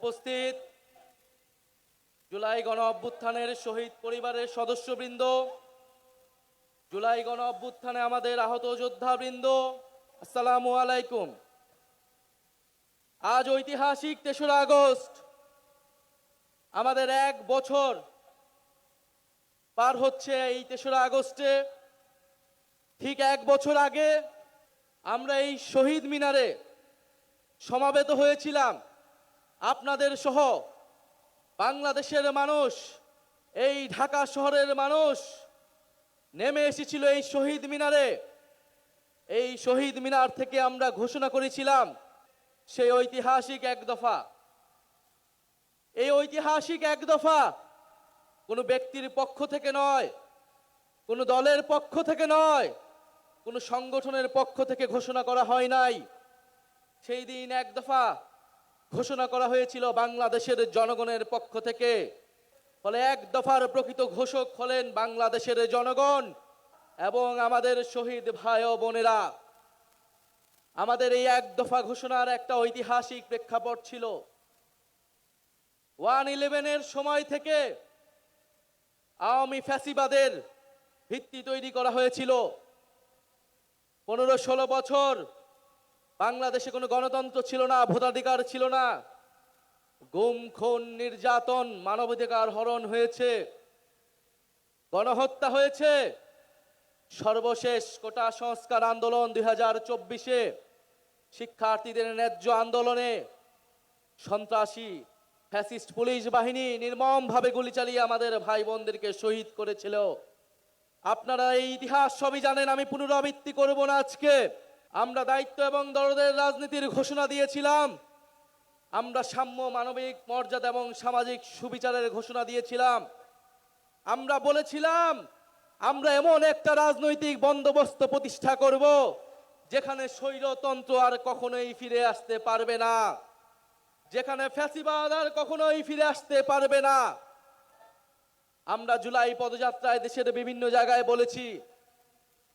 উপস্থিত জুলাই গণ অভ্যুত্থানের শহীদ পরিবারের সদস্যবৃন্দ, জুলাই গণ অভ্যুত্থানে আমাদের আহত যোদ্ধাবৃন্দ, আসসালামু আলাইকুম। আজ ঐতিহাসিক তেসরা আগস্ট, আমাদের এক বছর পার হচ্ছে এই তেসরা আগস্টে। ঠিক এক বছর আগে আমরা এই শহীদ মিনারে সমাবেত হয়েছিলাম। আপনাদের সহ বাংলাদেশের মানুষ, এই ঢাকা শহরের মানুষ নেমে এসেছিল এই শহীদ মিনারে। এই শহীদ মিনার থেকে আমরা ঘোষণা করেছিলাম সেই ঐতিহাসিক এক দফা। এই ঐতিহাসিক এক দফা কোনো ব্যক্তির পক্ষ থেকে নয়, কোনো দলের পক্ষ থেকে নয়, কোনো সংগঠনের পক্ষ থেকে ঘোষণা করা হয় নাই। সেই দিন এক দফা ঘোষণা করা হয়েছিল বাংলাদেশের জনগণের পক্ষ থেকে। ফলে এক দফার প্রকৃত ঘোষক হলেন বাংলাদেশের জনগণ এবং আমাদের শহীদ ভাই ও বোনেরা। আমাদের এই এক দফা ঘোষণার একটা ঐতিহাসিক প্রেক্ষাপট ছিল। ওয়ান ইলেভেনের সময় থেকে আওয়ামী ফ্যাসিবাদের ভিত্তি তৈরি করা হয়েছিল। পনেরো ষোলো বছর বাংলাদেশে কোনো গণতন্ত্র ছিল না, ভোটাধিকার ছিল না। গুম, খুন, নির্যাতন, মানবাধিকার হরণ হয়েছে, গণহত্যা হয়েছে। সর্বশেষ কোটা সংস্কার আন্দোলন দুই হাজার চব্বিশে শিক্ষার্থীদের ন্যায্য আন্দোলনে সন্ত্রাসী, ফ্যাসিস্ট পুলিশ বাহিনী নির্মমভাবে গুলি চালিয়ে আমাদের ভাই বোনদেরকে শহীদ করেছিল। আপনারা এই ইতিহাস সবই জানেন, আমি পুনরাবৃত্তি করব না আজকে। আমরা দায়িত্ব এবং দরদের রাজনীতির ঘোষণা দিয়েছিলাম। আমরা সাম্য মানবিক মর্যাদা এবং সামাজিক সুবিচারের ঘোষণা দিয়েছিলাম। আমরা বলেছিলাম, আমরা এমন একটা রাজনৈতিক বন্দোবস্ত প্রতিষ্ঠা করব, যেখানে স্বৈরতন্ত্র আর কখনোই ফিরে আসতে পারবে না। যেখানে ফ্যাসিবাদ আর কখনোই ফিরে আসতে পারবে না। আমরা জুলাই পদযাত্রায় দেশের বিভিন্ন জায়গায় বলেছি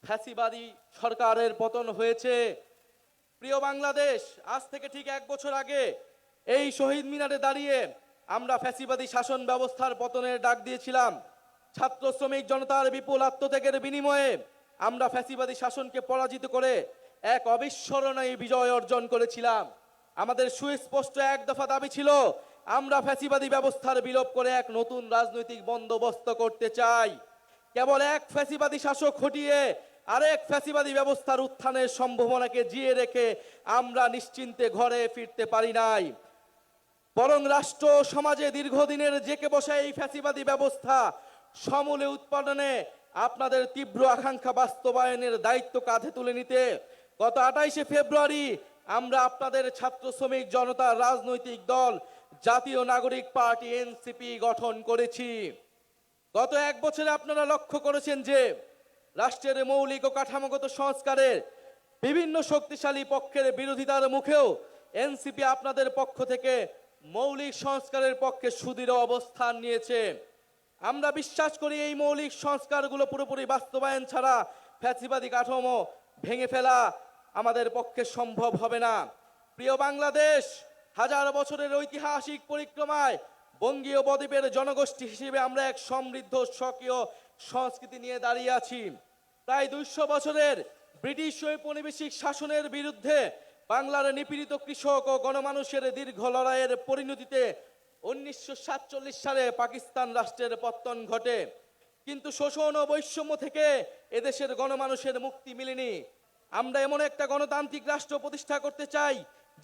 ফ্যাসিবাদী সরকারের পতন হয়েছে। প্রিয় বাংলাদেশ, আজ থেকে ঠিক এক বছর আগে এই শহীদ মিনারে দাঁড়িয়ে আমরা ফ্যাসিবাদী শাসন ব্যবস্থার পতনের ডাক দিয়েছিলাম। ছাত্র শ্রমিক জনতার বিপুল আত্মত্যাগের বিনিময়ে আমরা ফ্যাসিবাদী শাসনকে পরাজিত করে এক অবিস্মরণীয় বিজয় অর্জন করেছিলাম। আমাদের সুস্পষ্ট এক দফা দাবি ছিল, আমরা ফ্যাসিবাদী ব্যবস্থার বিলোপ করে এক নতুন রাজনৈতিক বন্দোবস্ত করতে চাই। কেবল এক ফ্যাসিবাদী শাসক হটিয়ে আরেক ফ্যাসিবাদী ব্যবস্থার উত্থানের সম্ভাবনাকে জিয়ে রেখে আমরা নিশ্চিন্তে ঘরে ফিরতে পারি নাই। বরং রাষ্ট্র সমাজে দীর্ঘদিনের জেকে বসা এই ফ্যাসিবাদী ব্যবস্থা সমূলে উৎপাদনে আপনাদের তীব্র আকাঙ্ক্ষা বাস্তবায়নের দায়িত্ব কাঁধে তুলে নিতে। গত আঠাইশে ফেব্রুয়ারি আমরা আপনাদের ছাত্র শ্রমিক জনতা রাজনৈতিক দল জাতীয় নাগরিক পার্টি এনসিপি গঠন করেছি। গত এক বছরে আপনারা লক্ষ্য করেছেন যে রাষ্ট্রের মৌলিক ও কাঠামোগত সংস্কারের বিভিন্ন শক্তিশালী পক্ষের বিরোধিতার মুখেও এনসিপি আপনাদের পক্ষ থেকে মৌলিক সংস্কারের পক্ষে সুদৃঢ় অবস্থান নিয়েছে। আমরা বিশ্বাস করি এই মৌলিক সংস্কারগুলো পুরোপুরি বাস্তবায়ন ছাড়া ফ্যাসিবাদী কাঠামো ভেঙে ফেলা আমাদের পক্ষে সম্ভব হবে না। প্রিয় বাংলাদেশ, হাজার বছরের ঐতিহাসিক পরিক্রমায় বঙ্গীয় বদ্বীপের জনগোষ্ঠী হিসেবে আমরা এক সমৃদ্ধ স্বকীয় সংস্কৃতি নিয়ে দাঁড়িয়ে আছি। প্রায় দুইশো বছরের ব্রিটিশ ঔপনিবেশিক শাসনের বিরুদ্ধে বাংলার নিপীড়িত কৃষক ও গণমানুষের দীর্ঘ লড়াইয়ের পরিণতিতে উনিশশো সাতচল্লিশ সালে পাকিস্তান রাষ্ট্রের পত্তন ঘটে। কিন্তু শোষণ ও বৈষম্য থেকে এদেশের গণমানুষের মুক্তি মিলেনি। আমরা এমন একটা গণতান্ত্রিক রাষ্ট্র প্রতিষ্ঠা করতে চাই,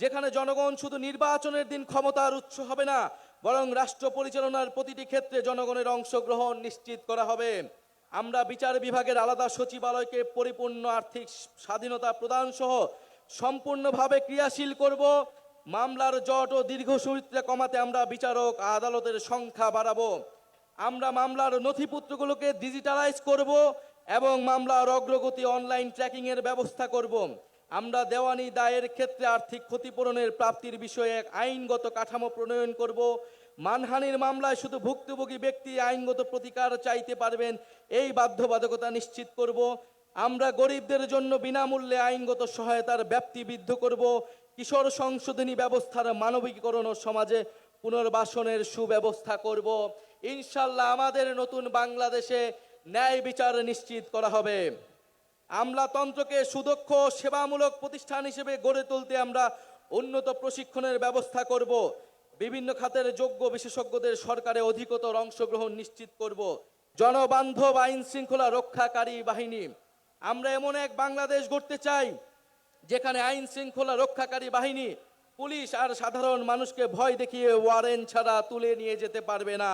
যেখানে জনগণ শুধু নির্বাচনের দিন ক্ষমতার উৎস হবে না, বরং রাষ্ট্র পরিচালনার প্রতিটি ক্ষেত্রে জনগণের অংশগ্রহণ নিশ্চিত করা হবে। আমরা বিচার বিভাগের আলাদা সচিবালয়কে পরিপূর্ণ আর্থিক স্বাধীনতা প্রদান সহ সম্পূর্ণভাবে ক্রিয়াশীল করব। মামলার জট ও দীর্ঘসূত্রে কমাতে আমরা বিচারক আদালতের সংখ্যা বাড়াবো। আমরা মামলার নথিপত্রগুলোকে ডিজিটালাইজ করব এবং মামলার অগ্রগতি অনলাইন ট্র্যাকিং এর ব্যবস্থা করব। আমরা দেওয়ানি দায়ের ক্ষেত্রে আর্থিক ক্ষতিপূরণের প্রাপ্তির বিষয়ে এক আইনগত কাঠামো প্রণয়ন করব। মানহানির মামলায় শুধু ভুক্তভোগী ব্যক্তি আইনগত প্রতিকার চাইতে পারবেন, এই বাধ্যবাধকতা নিশ্চিত করব। আমরা গরিবদের জন্য বিনামূল্যে আইনগত সহায়তার ব্যাপ্তি বৃদ্ধ করব। কিশোর সংশোধনী ব্যবস্থার মানবিকীকরণ ও সমাজে পুনর্বাসনের সুব্যবস্থা করব। ইনশাল্লাহ আমাদের নতুন বাংলাদেশে ন্যায় বিচার নিশ্চিত করা হবে। আমলাতন্ত্রকে সুদক্ষ সেবামূলক প্রতিষ্ঠান হিসেবে গড়ে তুলতে আমরা উন্নত প্রশিক্ষণের ব্যবস্থা করব। বিভিন্ন খাতের যোগ্য বিশেষজ্ঞদের সরকারে অধিকতর অংশগ্রহণ নিশ্চিত করব। জনবান্ধব আইন শৃঙ্খলা রক্ষাকারী বাহিনী। আমরা এমন এক বাংলাদেশ গড়তে চাই, যেখানে আইন শৃঙ্খলা রক্ষাকারী বাহিনী পুলিশ আর সাধারণ মানুষকে ভয় দেখিয়ে ওয়ারেন্ট ছাড়া তুলে নিয়ে যেতে পারবে না।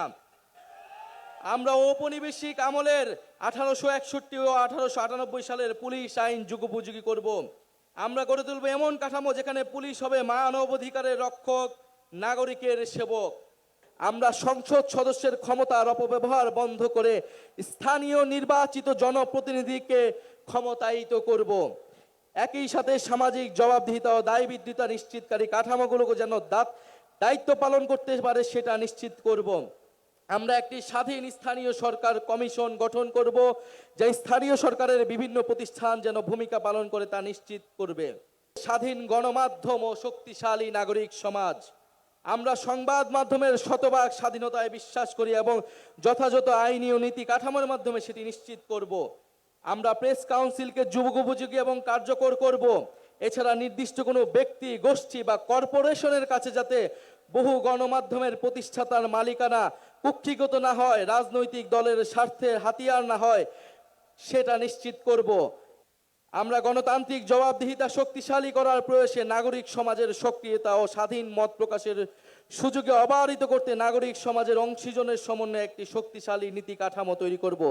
আমরা ঔপনিবেশিক আমলের আঠারোশো একষট্টি ও আঠারোশো আটানব্বই সালের পুলিশ আইন যুগোপযোগী করব। আমরা গড়ে তুলব এমন কাঠামো যেখানে পুলিশ হবে মানবাধিকারের রক্ষক নাগরিকের সেবক। আমরা সংসদ সদস্যের ক্ষমতার অপব্যবহার বন্ধ করে স্থানীয় নির্বাচিত জনপ্রতিনিধিকে ক্ষমতায়িত করব। একই সাথে সামাজিক জবাবদিহিতা ও দায়বদ্ধতা নিশ্চিতকারী কাঠামোগুলোকে যেন দায়িত্ব পালন করতে পারে সেটা নিশ্চিত করব। আমরা একটি স্বাধীন স্থানীয় সরকার কমিশন গঠন করব, যা স্থানীয় সরকারের বিভিন্ন প্রতিষ্ঠান যেন ভূমিকা পালন করে তা নিশ্চিত করবে। স্বাধীন গণমাধ্যম ও শক্তিশালী নাগরিক সমাজ। আমরা সংবাদ মাধ্যমের শতভাগ স্বাধীনতায় বিশ্বাস করি এবং যথাযথ আইনি ও নীতি কাঠামোর মাধ্যমে সেটি নিশ্চিত করব। আমরা প্রেস কাউন্সিলকে যুগোপযোগী এবং কার্যকর করব। এছাড়া নির্দিষ্ট কোনো ব্যক্তি, গোষ্ঠী বা কর্পোরেশনের কাছে যাতে বহু গণমাধ্যমের প্রতিষ্ঠাতার মালিকানা কুক্ষিগত না হয়, রাজনৈতিক দলের স্বার্থে হাতিয়ার না হয়, সেটা নিশ্চিত করব। আমরা গণতান্ত্রিক জবাবদিহিতা শক্তিশালী করার প্রয়াসে নাগরিক সমাজের সক্রিয়তা ও স্বাধীন মত প্রকাশের সুযোগে অবারিত করতে নাগরিক সমাজের অংশীজনের সমন্বয়ে একটি শক্তিশালী নীতি কাঠামো তৈরি করব।